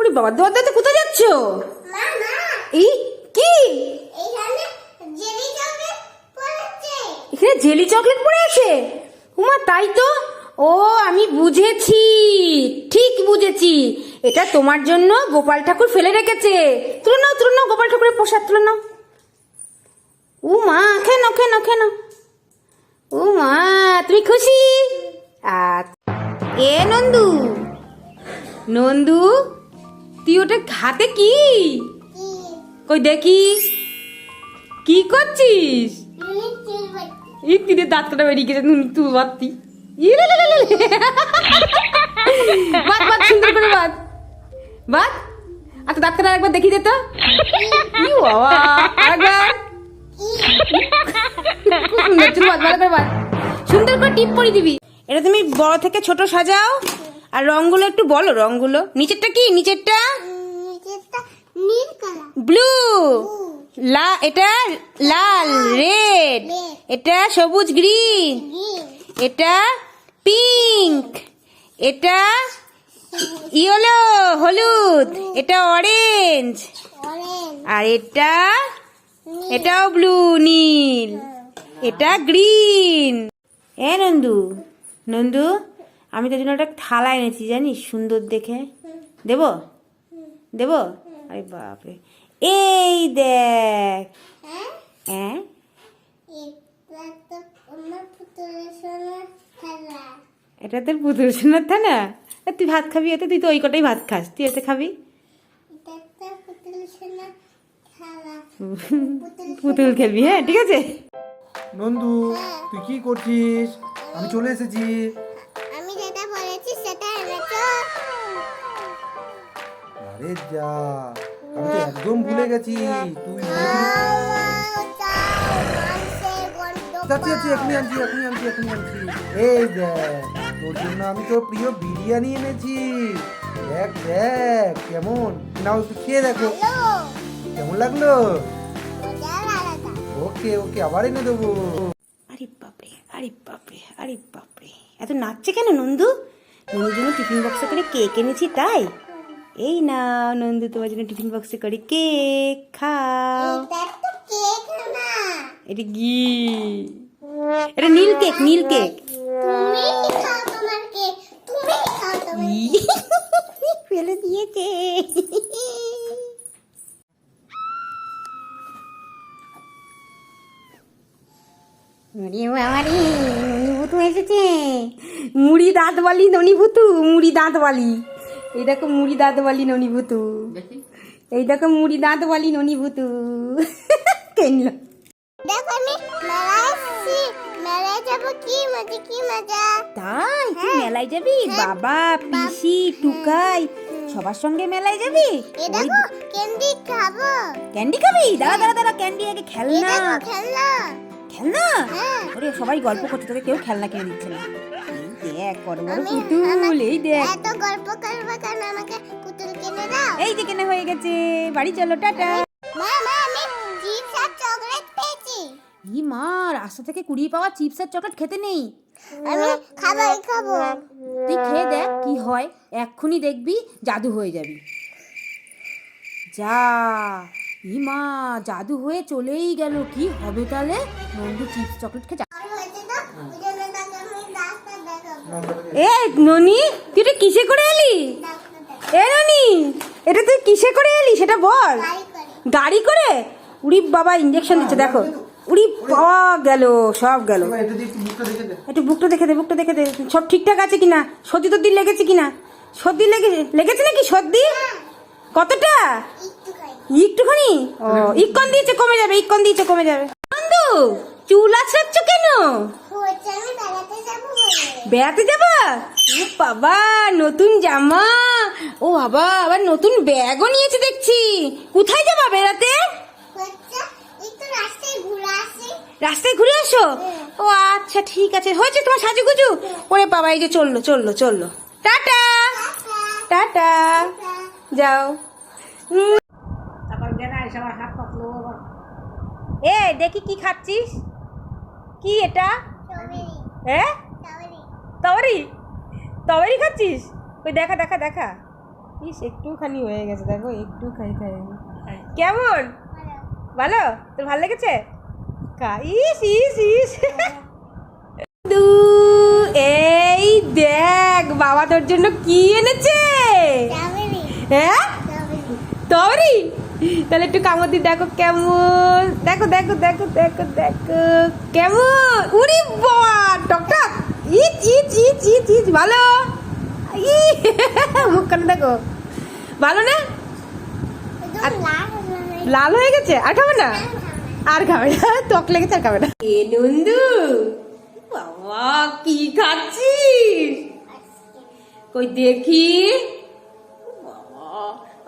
ওরে বাবা দোয়ার দাঁতে কোথায় যাচ্ছ? এই কি? জেলি চকলেট পড়েছে। এখানে জেলি চকলেট পড়ে আছে? উমা তাই তো? ও আমি বুঝেছি। ঠিক বুঝেছি। এটা তোমার জন্য গোপাল ঠাকুর ফেলে রেখেছে। তুলে নাও তুলে নাও গোপাল ঠাকুরের প্রসাদ তুলে নাও। ও মা কেন কেন কেন ও মা তুমি খুশি? আচ্ছা এ নন্দু। নন্দু? তুই ওটা হাতে কি? কি? কই দেখি। কি করছিস? দাঁত কাটা বেরিয়ে গেছে তুল ইয়ে বাদ বাদ সুন্দর করে বাদ। বাদ। আচ্ছা দাঁত কাটা একবার দেখিয়ে দে তো। ই বাবা আরেকবার। সুন্দর চুল বাদ ভালো করে বাদ। সুন্দর করে টিপ পরিয়ে দিবি। এটা তুমি বড় থেকে ছোট সাজাও। আর রংগুলো একটু বলো, রংগুলো। নিচেরটা কি? নিচেরটা? ব্লু। লা, এটা লাল, রেড। এটা সবুজ গ্রিন। এটা পিঙ্ক। এটা ইয়েলো, হলুদ। এটা অরেঞ্জ। আর এটা, এটাও ব্লু, নীল। এটা গ্রিন। এ, নন্দু। নন্দু? আমি তোর জন্য একটা থালা এনেছি, জানিস? সুন্দর দেখে। দেব? দেব? আরে বাপরে। এই দেখ। হ্যাঁ? এটা তোর পুতুল সোনার থানা তুই ভাত খাবি এতে তুই তো ওই কটাই ভাত খাস। তুই এতে খাবি? পুতুল খেলবি হ্যাঁ ঠিক আছে? নন্দু তুই কি করছিস? আমি চলে এসেছি। আরে যা আমি তো একদম ভুলে গেছি। তুই যাচ্ছি যাচ্ছি এখনই আনছি এখনই আনছি এখনই আনছি। এই দেখ তোর জন্য আমি তোর প্রিয় বিরিয়ানি এনেছি। দেখ দেখ কেমন। নাও একটু খেয়ে দেখো। কেমন লাগল? ওকে ওকে আবার এনে দেবো। আরে বাপরে আরে বাপরে আরে বাপরে। এত নাচছে কেন নন্দু? নন্দুর জন্য টিফিন বক্সে করে কেক এনেছি তাই? এই না নন্দু তোমার জন্য টিফিন বক্সে করে কেক খাও। এটা কি এটা নীল কেক নীল কেক ফেলে দিয়েছে। বাবারে ননিভূতু এসেছে। মুড়ি দাঁত বালি ননিভূতু মুড়ি দাঁত বালি এই দেখো মুড়ি দাঁত বালি ননিভূতু এই দেখো মুড়ি দাঁত বালি ননিভূতু কেনলো? দেখো আমি মেলায় এসেছি কি মজা কি মজা? তাই? তুই মেলায় যাবি? বাবা পিসি টুকাই সবার সঙ্গে মেলায় যাবি? এ দেখো ক্যান্ডি খাব। ক্যান্ডি খাবি? দাঁড়া দাঁড়া দাঁড়া ক্যান্ডি আগে খেলনা। খেলনা। খেলনা? হ্যাঁ। ওরে সবাই গল্প করছে তোকে কেউ খেলনা কিনে দিচ্ছে না। দেখ বড় বড় পুতুল এই দেখ। এত গল্প করবে কেন? আমাকে পুতুল কিনে দাও। এই যে কেনা হয়ে গেছে। বাড়ি চলো টাটা। মা মা আমি চিপস আর চকলেট পেয়েছি ই মা রাস্তা থেকে কুড়িয়ে পাওয়া চিপস আর চকলেট খেতে নেই। আমি খাবারই খাব। তুই খেয়ে দেখ কি হয় এক্ষুনি দেখবি জাদু হয়ে যাবি। যা ই মা জাদু হয়ে চলেই গেল। কি হবে তাহলে? নন্দু চিপস চকলেট খেয়ে যা- আর হয়েছে তো ওই জন্য তাকে আমি ডাক্তার দেখাবো এ ননি তুই এটা কিসে করে এলি? এ ননি এটা তুই কিসে করে এলি সেটা বল। গাড়ি করে? উড়ি বাবা ইঞ্জেকশন দিচ্ছে দেখো। উড়ি পাওয়া গেল সব গেল। একটু বুকটা দেখে দে। বুকটা দেখে দে সব ঠিকঠাক আছে কিনা? সর্দি টর্দি লেগেছে কিনা? সর্দি লেগেছে লেগেছে নাকি সর্দি কতটা? একটু একটুখানি? ও ইকন দিয়েছে কমে যাবে ইকন দিয়েছে কমে যাবে। বন্ধু চুল আছড়াচ্ছ কেন হচ্ছে আমি বেড়াতে যাব বলে বেড়াতে যাবা? ও বাবা নতুন জামা। ও বাবা আবার নতুন ব্যাগও নিয়েছে দেখছি। কোথায় যাবা বেড়াতে? রাস্তায় ঘুরে আসি। আসো? ও আচ্ছা ঠিক আছে। হয়েছে তোমার সাজুগুজু? ওরে বাবা এই যে চলল চলল চলল। টাটা! টাটা। যাও। এ দেখি কি খাচ্ছিস? কি এটা? হ্যাঁ? তবরি তবরি খাচ্ছিস? ওই দেখা দেখা দেখা। ইস একটুখানি হয়ে গেছে দেখো একটু খাই খাই কেমন? ভালো? তোর ভালো লেগেছে? কা ইস ইস ইস। দু এই দেখ বাবা তোর জন্য কি এনেছে? হ্যাঁ? তরি তাহলে একটু কামতি দেখো কেমন। দেখো দেখো দেখো দেখো দেখো কেমন? উরি বাবা টকটক ইচ ইচ ইচ ইচ ইচ ভালো। ই মুখখানে দেখো। ভালো না? লাল হয়ে গেছে? আর খাবে না? আর খাবে না। টক লেগেছে আর খাবে না। এ নন্দু বাবা কি খাচ্ছিস? কই দেখি?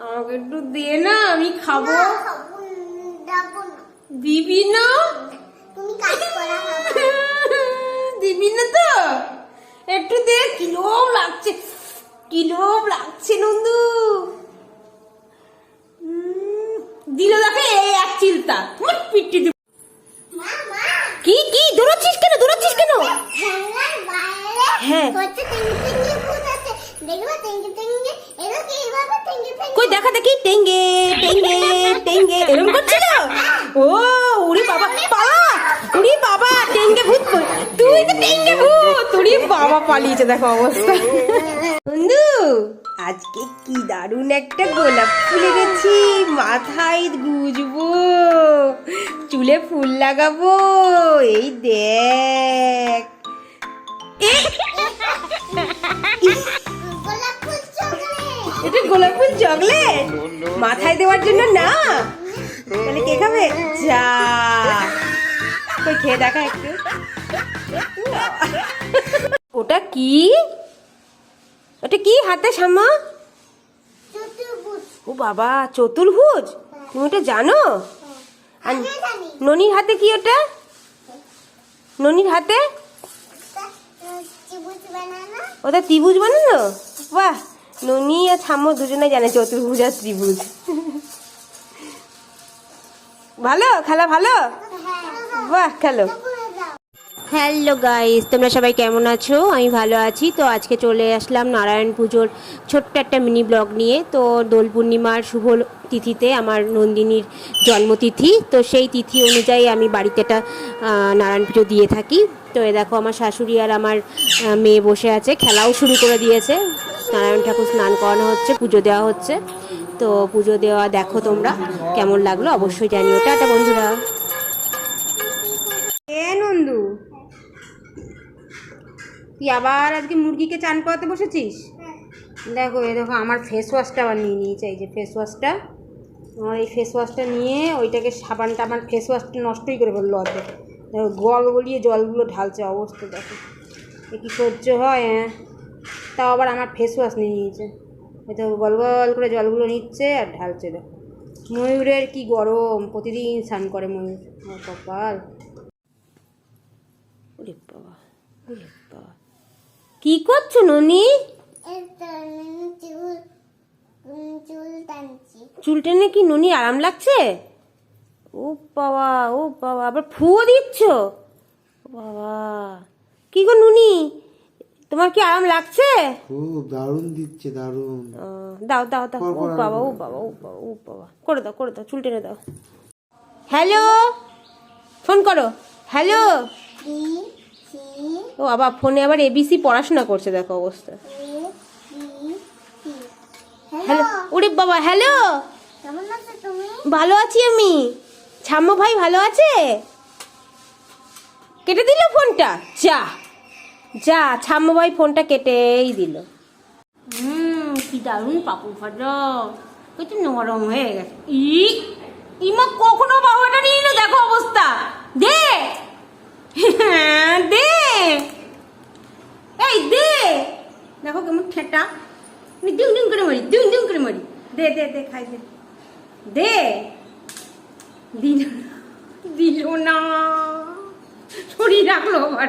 আমাকে একটু দে না আমি খাব। দিবি না। তুমি কাজ করা দিবি না তো? একটু দে কিলোম লাগছে। কিলোম লাগছে, নন্দু। দিল দেখে এই এক চিলতা। তোমার পিটি দিব কি কি, দৌড়াচ্ছিস কেন দৌড়াচ্ছিস কেন? হ্যাঁ। কই, দেখা দেখি, টেঙ্গে টেঙ্গে টেঙ্গে। এরকম করছিল? ও উড়ি বাবা, পালা উড়ি বাবা টেঙ্গে ভূত কই? তো বন্ধু, আজকে কি দারুণ একটা গোলাপ ফুল এনেছি। মাথায় গুজবো, চুলে ফুল লাগাবো, এই দেখ। গোলাপ ফুল চকলেট? মাথায় দেওয়ার জন্য না? তাহলে কে খাবে? যা। কই, খেয়ে দেখা একটু। ওটা কি? ওটা কি হাতে সামা ও বাবা চতুর্ভুজ? তুমি ওটা জানো? আর আমি ননির হাতে কি ওটা? ননির হাতে? ওটা ত্রিভুজ বানানো। বাহ! ননি আর ছাম্ম দুজনে জানে চতুর্ভুজ আর ত্রিভুজ। ভালো? খেলা ভালো? হ্যাঁ। বাহ খেলো। হ্যালো গাইস তোমরা সবাই কেমন আছো? আমি ভালো আছি। তো আজকে চলে আসলাম নারায়ণ পুজোর ছোট্ট একটা মিনি ব্লগ নিয়ে। তো দোল পূর্ণিমার শুভ তিথিতে আমার নন্দিনীর জন্মতিথি। তো সেই তিথি অনুযায়ী আমি বাড়িতে একটা নারায়ণ পুজো দিয়ে থাকি। তো এ দেখো, আমার শাশুড়ি আর আমার মেয়ে বসে আছে। খেলাও শুরু করে দিয়েছে। নারায়ণ ঠাকুর স্নান করানো হচ্ছে, পুজো দেওয়া হচ্ছে। তো পুজো দেওয়া দেখো তোমরা। কেমন লাগল অবশ্যই জানিও। টাটা, বন্ধুরা এ নন্দু তুই আবার আজকে মুরগিকে চান করাতে বসেছিস? দেখো এ দেখো আমার ফেস ওয়াশটা আবার নিয়ে নিয়েছে এই যে ফেস ওয়াশটা আমার এই ফেস ওয়াশটা নিয়ে ওইটাকে সাবানটা আমার ফেস ওয়াশটা নষ্টই করে ফেলল অর্ধেক। দেখো গল গলিয়ে জলগুলো ঢালছে অবস্থা দেখো। এ কী সহ্য হয় হ্যাঁ? তাও আবার আমার ফেস ওয়াশ নিয়ে নিয়েছে। এই তো গল গল করে জলগুলো নিচ্ছে আর ঢালছে দেখো। ময়ূরের কি গরম প্রতিদিন স্নান করে ময়ূর। আমার কপাল। ওরে বাবা ওরে বাবা। কি করছ ননি? চুল টেনে কি ননি আরাম লাগছে? ও বাবা ও বাবা আবার ফুও দিচ্ছ? বাবা। কি গো নুনি? তোমার কি আরাম লাগছে? খুব দারুণ দিচ্ছে দারুণ। দাও দাও দাও। ও বাবা ও বাবা ও বাবা ও বাবা। করে দাও করে দাও চুল টেনে দাও। হ্যালো? ফোন করো। হ্যালো? ও বাবা ফোনে আবার এবিসি পড়াশোনা করছে দেখো অবস্থা। হ্যালো ওরে বাবা হ্যালো। ভালো আছি আমি। ছাম্ম ভাই ভালো আছে? কেটে দিল ফোনটা? যা যা ছাম্ম ভাই ফোনটা কেটেই দিল। হুম কি দারুণ পাপু ভাজা। নরম হয়ে গেছে। ই ইমা কখনো বাবাটা নিয়ে দেখো অবস্থা। দে। হ্যাঁ, দে। এই দে। দেখো কেমন ঠেটা। আমি ডিম ডিম করে মারি ডিম ডিম করে মারি। দে দে দে খাই দে। দে। দিল দিল না। শরীর রাখল আবার।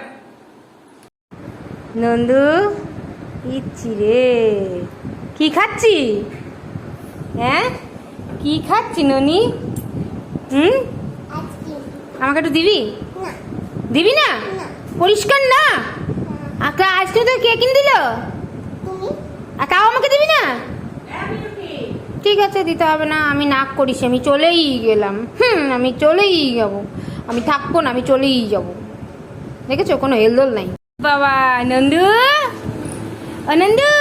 নন্দু ইচ্ছি রে। কি খাচ্ছি? হ্যাঁ? কি খাচ্ছি ননি? হুম? আমাকে একটু দিবি? দিবি না? না। পরিষ্কার না? আকা আজকে তো কে কিনে দিল? তাও আমাকে দিবি না? ঠিক আছে দিতে হবে না আমি নাক করিস আমি চলেই গেলাম। হুম আমি চলেই যাব। আমি থাকব না আমি চলেই যাব। দেখেছ কোনো হেলদোল নাই। বাবা নন্দু? ও নন্দু?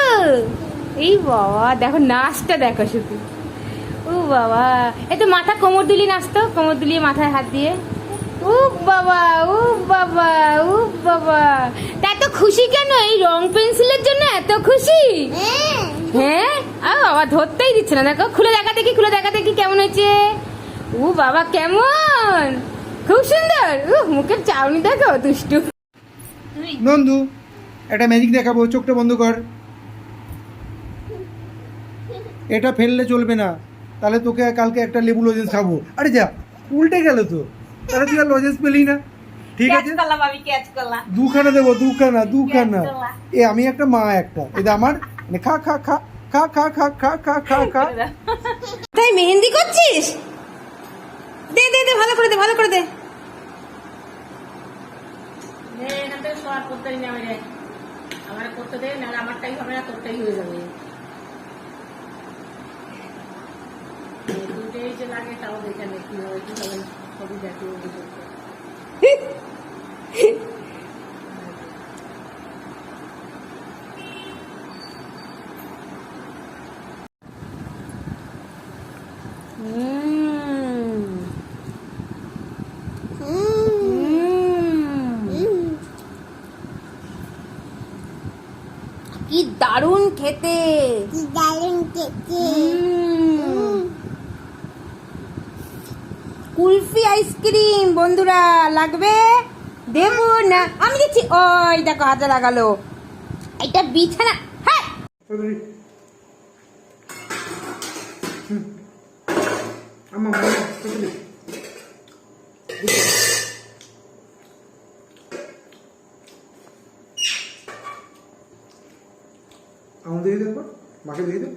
এই বাবা দেখো নাচটা দেখো শুধু। ও বাবা এ তো মাথা কোমর দুলি নাচতো কোমর দুলিয়ে মাথায় হাত দিয়ে। বাবা বাবা বাবা। তা এত খুশি কেন? এই জন্য এত খুশি? হ্যাঁ? হ্যাঁ আ বাবা, ধরতেই দিচ্ছে না। দেখো, খুলে দেখা দেখি, খুলে দেখা দেখি কেমন হয়েছে। ও বাবা, কেমন? খুব সুন্দর। মুখের চাউনি দেখো নন্দু, একটা ম্যাজিক দেখাবো, চোখটা বন্ধ কর। এটা ফেললে চলবে না। তাহলে তোকে কালকে একটা লেবু লজেন্স খাব। আরে যা, উল্টে গেল তো। তাহলে তুই আর লজেন্স পেলি না। ঠিক আছে? দুখানা দেবো দুখানা দুখানা। এ আমি একটা মা একটা। এটা আমার। মানে খা খা খা খা খা খা খা খা খা খা। তাই মেহেন্দি করছিস? দে দে দে ভালো করে দে ভালো করে দে। আমার করতে দে নাহলে আমারটাই হবে না তোরটাই হয়ে যাবে। দুটোই যে লাগে তাও দেখে কি হয় কি হবে সবই দেখে ও কি দারুণ খেতে। কি দারুণ খেতে উম। কুলফি আইসক্রিম, বন্ধুরা, লাগবে? দেবো না, আমি দিচ্ছি, ওই দেখো, হাতে লাগালো। এটা বিছানা হ্যাঁ। আমাদের দিয়ে দেবো মাকে দিয়ে দেবো